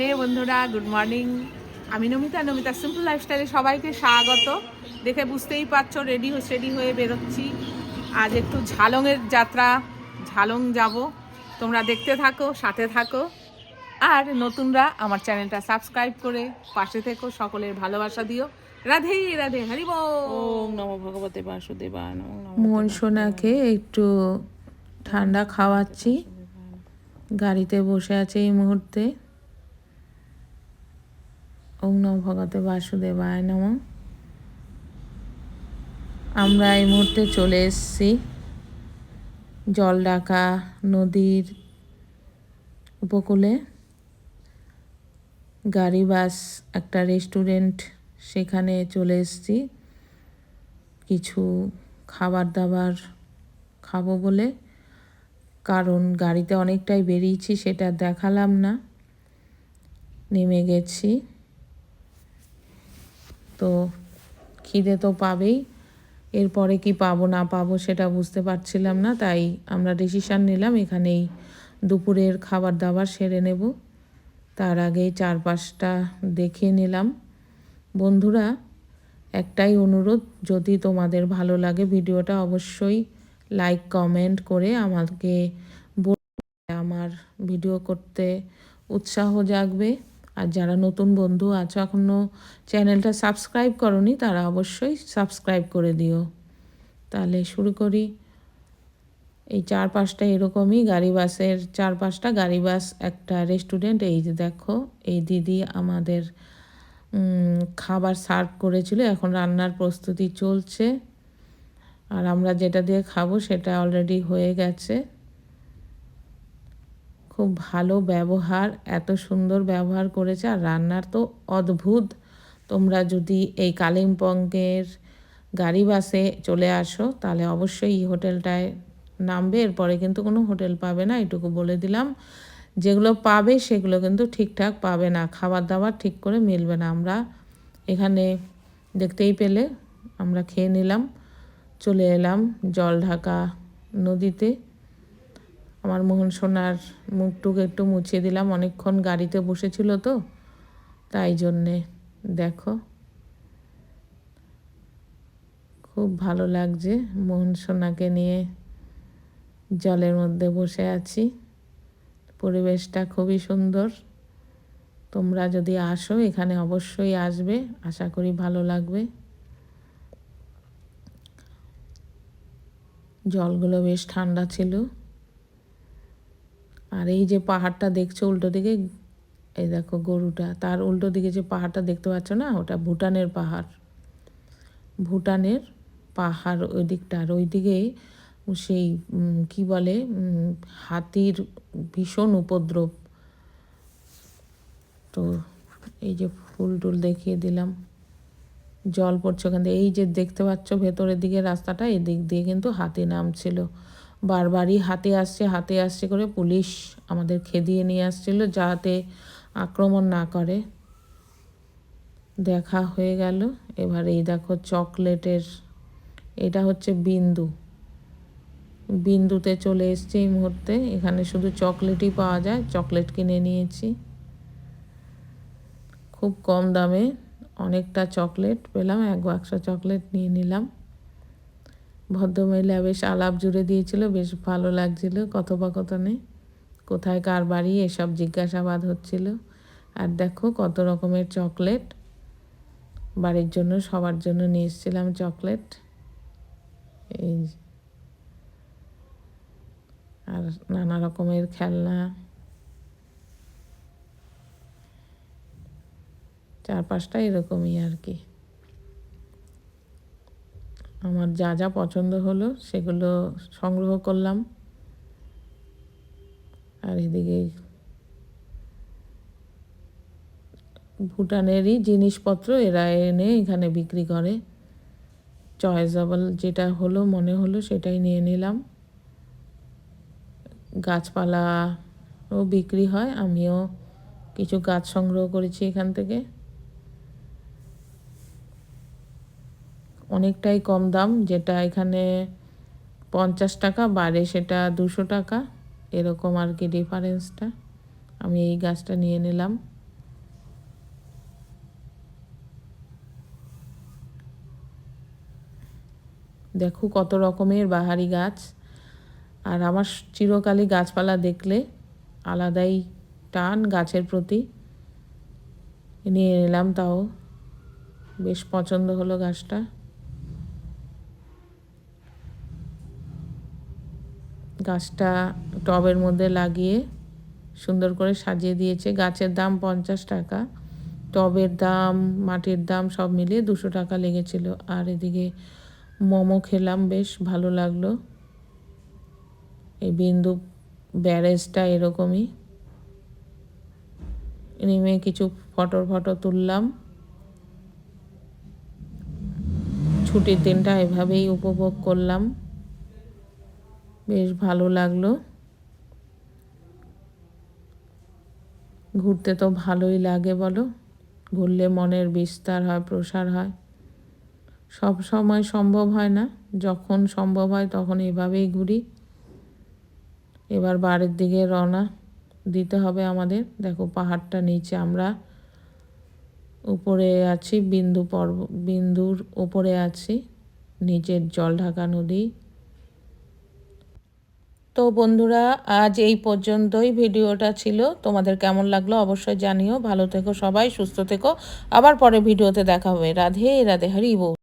হে বন্ধুরা good morning আমি Namita Namita simple লাইফস্টাইলে সবাইকে স্বাগত। দেখে বুঝতেই পারছ রেডি রেডি হয়ে বেরোচ্ছি। আজ একটু ঝালংয়ের যাত্রা ঝালং যাব। তোমরা দেখতে থাকো সাথে থাকো। আর নতুনরা আমার চ্যানেলটা সাবস্ক্রাইব করে পাশে থেকো সকলের ভালোবাসা দিও। রাধে রাধে হরিব ওম নমো ভগবতে বাসুদেবায় নমো নমো মন সোনাকে একটু ঠান্ডা খাওয়াচ্ছি। গাড়িতে বসে আছে এই মুহূর্তে। ওম নম ভগতে বাসুদেবায় নম। আমরা এই মুহূর্তে চলে এসেছি জলডাকা নদীর উপকূলে। গাড়ি, বাস, একটা রেস্টুরেন্ট সেখানে চলে এসেছি। কিছু খাবার দাবার খাব বলে। কারণ গাড়িতে অনেকটাই বেরিয়েছি সেটা দেখালাম না। নেমে গেছি। তো খিদে তো পাবেই। এরপরে কি পাবো, না পাবো সেটা বুঝতে পারছিলাম না, তাই আমরা ডিসিশান নিলাম, এখানেই দুপুরের খাবার দাবার সেরে নেব। তার আগে চারপাশটা দেখে নিলাম। বন্ধুরা, একটাই অনুরোধ, যদি তোমাদের ভালো লাগে ভিডিওটা অবশ্যই লাইক কমেন্ট করে আমাকে আমার ভিডিও করতে উৎসাহ জাগবে। আর যারা নতুন বন্ধু আছো এখনও চ্যানেলটা সাবস্ক্রাইব করনি, তারা অবশ্যই সাবস্ক্রাইব করে দিও। তাহলে শুরু করি। এই চার পাঁচটা এরকমই, গাড়ি বাসের চারপাশটা। গাড়ি বাস, একটা রেস্টুরেন্ট এই যে দেখো, এই দিদি আমাদের খাবার সার্ভ করেছিল। এখন রান্নার প্রস্তুতি চলছে। আর আমরা যেটা দিয়ে খাব, সেটা অলরেডি হয়ে গেছে। খুব ভালো ব্যবহার, এত সুন্দর ব্যবহার করেছে আর রান্নার তো অদ্ভুত। তোমরা যদি এই কালিম্পংয়ের গাড়ি বাসে চলে আসো, তাহলে অবশ্যই এই হোটেলটায় নামবে। এরপরে কিন্তু কোনো হোটেল পাবে না, এটুকু বলে দিলাম। যেগুলো পাবে, সেগুলো কিন্তু ঠিকঠাক পাবে না। খাবার দাবার ঠিক করে মিলবে না। আমরা এখানে দেখতেই পেলে, আমরা খেয়ে নিলাম, চলে এলাম জল ঢাকা নদীতে। আমার মোহন সোনার মুখটুক একটু মুছিয়ে দিলাম। অনেকক্ষণ গাড়িতে বসেছিল তো, তাই জন্যে দেখো। খুব ভালো লাগছে মোহন সোনাকে নিয়ে জলের মধ্যে বসে আছি। পরিবেশটা খুবই সুন্দর। তোমরা যদি আসো, এখানে অবশ্যই আসবে। আশা করি ভালো লাগবে। জলগুলো বেশ ঠান্ডা ছিল। আর এই যে পাহাড়টা দেখছ উল্টো দিকে, এই দেখো গরুটা, তার উল্টো দিকে যে পাহাড়টা দেখতে পাচ্ছ না, ওটা ভুটানের পাহাড়। ভুটানের পাহাড় ওই দিকটা, আর ওই দিকে সেই কি বলে হাতির ভীষণ উপদ্রব। তো এই যে ফুল টুল দেখিয়ে দিলাম। জল পড়ছে ওখান এই যে দেখতে পাচ্ছ ভেতরের দিকে রাস্তাটা, এদিক দিয়ে কিন্তু হাতি নামছিল। বারবারই হাতে আসছে হাতে আসছে করে পুলিশ আমাদের খেদিয়ে নিয়ে আসছিল যাতে আক্রমণ না করে। দেখা হয়ে গেল। এবার এই দেখো চকলেটের, এটা হচ্ছে বিন্দু। বিন্দুতে চলে এসছে এই মুহূর্তে। এখানে শুধু চকলেটই পাওয়া যায়। চকলেট কিনে নিয়েছি। খুব কম দামে অনেকটা চকলেট পেলাম। এক বাক্স চকলেট নিয়ে নিলাম। ভদ্রমহিলা বেশ আলাপ জুড়ে দিয়েছিল, বেশ ভালো লাগছিল কথোপকথনে। কোথায় কার বাড়ি, এসব জিজ্ঞাসাবাদ হচ্ছিল। আর দেখো কত রকমের চকলেট। বাড়ির জন্য, সবার জন্য নিয়ে এসেছিলাম চকলেট। এই আর নানা রকমের খেলনা। চারপাশটা এরকমই আর কি। আমার যা যা পছন্দ হলো সেগুলো সংগ্রহ করলাম। আর এদিকে ভুটানেরই জিনিসপত্র এরা এনে এখানে বিক্রি করে। চয়েসেবল যেটা হলো, মনে হলো সেটাই নিয়ে নিলাম। গাছপালাও বিক্রি হয়, আমিও কিছু গাছ সংগ্রহ করেছি এখান থেকে। অনেকটাই কম দাম, যেটা এখানে পঞ্চাশ টাকা, বারে সেটা দুশো টাকা, এরকম আর কি ডিফারেন্সটা। আমি এই গাছটা নিয়ে নিলাম। দেখো কত রকমের বাহারি গাছ। আর আমার চিরকালই গাছপালা দেখলে আলাদাই টান গাছের প্রতি। নিয়ে নিলাম তাও, বেশ পছন্দ হলো গাছটা। গাছটা টবের মধ্যে লাগিয়ে সুন্দর করে সাজিয়ে দিয়েছে। গাছের দাম পঞ্চাশ টাকা, টবের দাম, মাটির দাম সব মিলিয়ে দুশো টাকা লেগেছিল। আর এদিকে মোমো খেলাম, বেশ ভালো লাগল। এই বিন্দু ব্যারেজটা এরকমই। নেমে কিছু ফটো ফটো তুললাম। ছুটির দিনটা এভাবেই উপভোগ করলাম। বেশ ভালো লাগল। ঘুরতে তো ভালোই লাগে বলো। ঘুরলে মনের বিস্তার হয়, প্রসার হয়। সব সময় সম্ভব হয় না। যখন সম্ভব হয় তখন এভাবেই ঘুরি। এবার বাড়ির দিকে রওনা দিতে হবে আমাদের। দেখো পাহাড়টা নিচে আমরা উপরে আছি, বিন্দু পর্ব বিন্দুর উপরে আছি। নিচের জল ঢাকা নদী। তো বন্ধুরা, আজ এই পর্যন্তই ভিডিওটা ছিল। তোমাদের কেমন লাগল অবশ্যই জানিও। ভালো থেকো সবাই, সুস্থ থেকো। আবার পরে ভিডিওতে দেখা হবে। রাধে রাধে, হরি বল